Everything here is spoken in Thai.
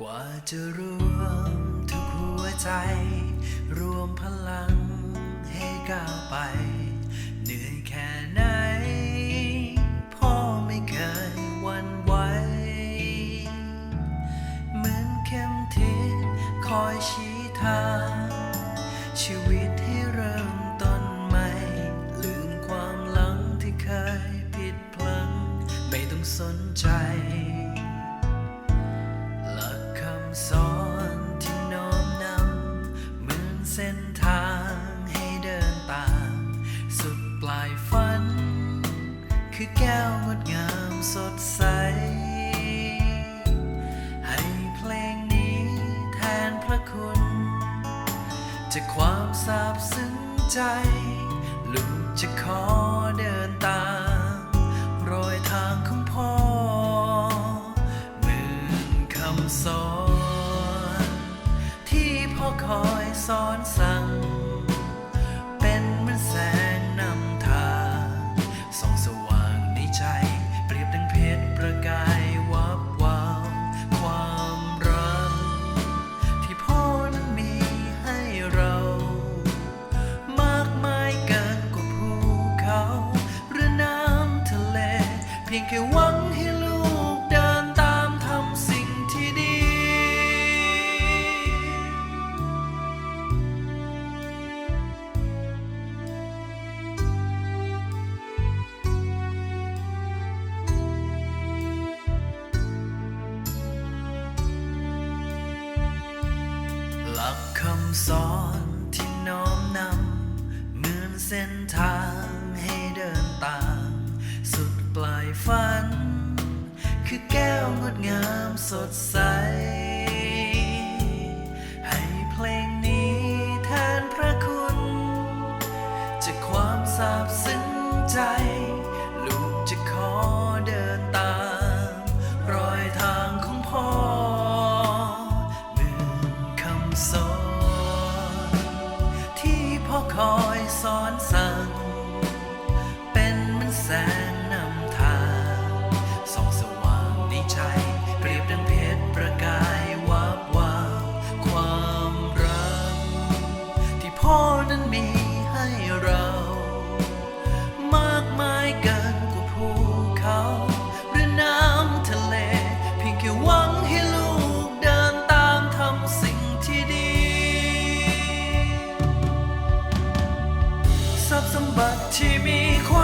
กว่าจะรวมทุกหัวใจ รวมพลังให้ก้าวไป เหนื่อยแค่ไหน พ่อไม่เคยวันไหวเหมือนเข็มทิศคอยชี้ทาง ชีวิตให้เริ่มต้นใหม่ ลืมความหลังที่เคยผิดพลังไม่ต้องสนใจ งดงามสดใส ให้เพลงนี้แทนพระคุณจากความซาบซึ้งใจ ลูกจะขอเดินตามรอยทางของพ่อเหมือนคำสอน ที่พ่อคอยสอนสั่ง เขาหรือน้ำทะเล เพียงแค่หวังให้ลูกเดินตามทำสิ่งที่ดี หลักคำสอนที่น้อมนำเหมือนเส้นทาง วงดงามสดใส ให้เพลงนี้แทนพระคุณ จะความซาบซึ้งใจ ลูกจะขอเดิน บัติที่มีความ